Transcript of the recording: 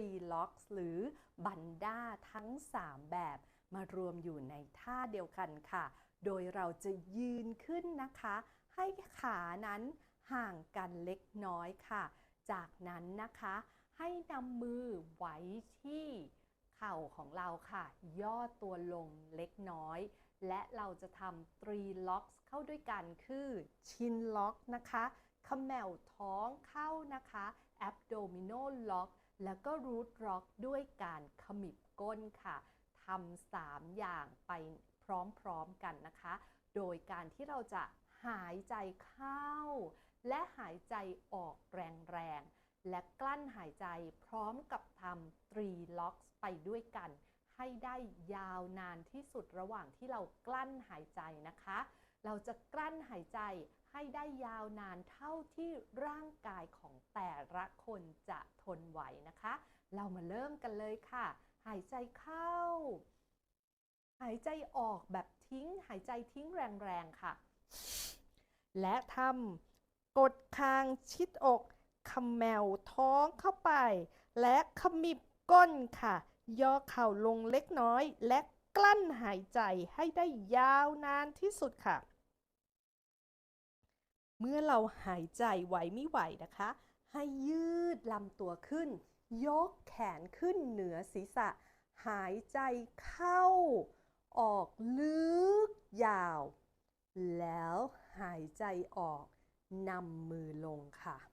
three locks หรือบันด้าทั้ง 3 แบบมารวมอยู่ในท่าเดียวกันค่ะ โดยเราจะยืนขึ้นนะคะ ให้ขานั้นห่างกันเล็กน้อยค่ะ จากนั้นนะคะ ให้นำมือไว้ที่เข่าของเราค่ะ ย่อตัวลงเล็กน้อย และเราจะทำ three locks เข้าด้วยกันคือ chin lock นะคะเขมวท้องเข้านะคะ abdominal lock แล้วก็ root lock ด้วยการขมิบก้นค่ะทำสามอย่างไปพร้อมๆกันนะคะ โดยการที่เราจะหายใจเข้า และหายใจออกแรงๆ และกลั้นหายใจพร้อมกับทำ three locks ไปด้วยกัน ให้ได้ยาวนานที่สุดระหว่างที่เรากลั้นหายใจนะคะ เราจะกลั้นหายใจให้ได้ยาวนานเท่าที่ร่างกายของแต่ละคนจะทนไหวนะคะ เรามาเริ่มกันเลยค่ะ หายใจเข้า หายใจออกแบบทิ้ง หายใจทิ้งแรงๆค่ะ และทำกดคางชิดอกขมแมวท้องเข้าไป และขมิบก้นค่ะ ย่อเข่าลงเล็กน้อยและ กลั้นหายใจให้ได้ยาวนานที่สุดค่ะ เมื่อเราหายใจไหวไม่ไหวนะคะ ให้ยืดลำตัวขึ้น ยกแขนขึ้นเหนือศีรษะ หายใจเข้า ออกลึกยาว แล้วหายใจออกนำมือลงค่ะ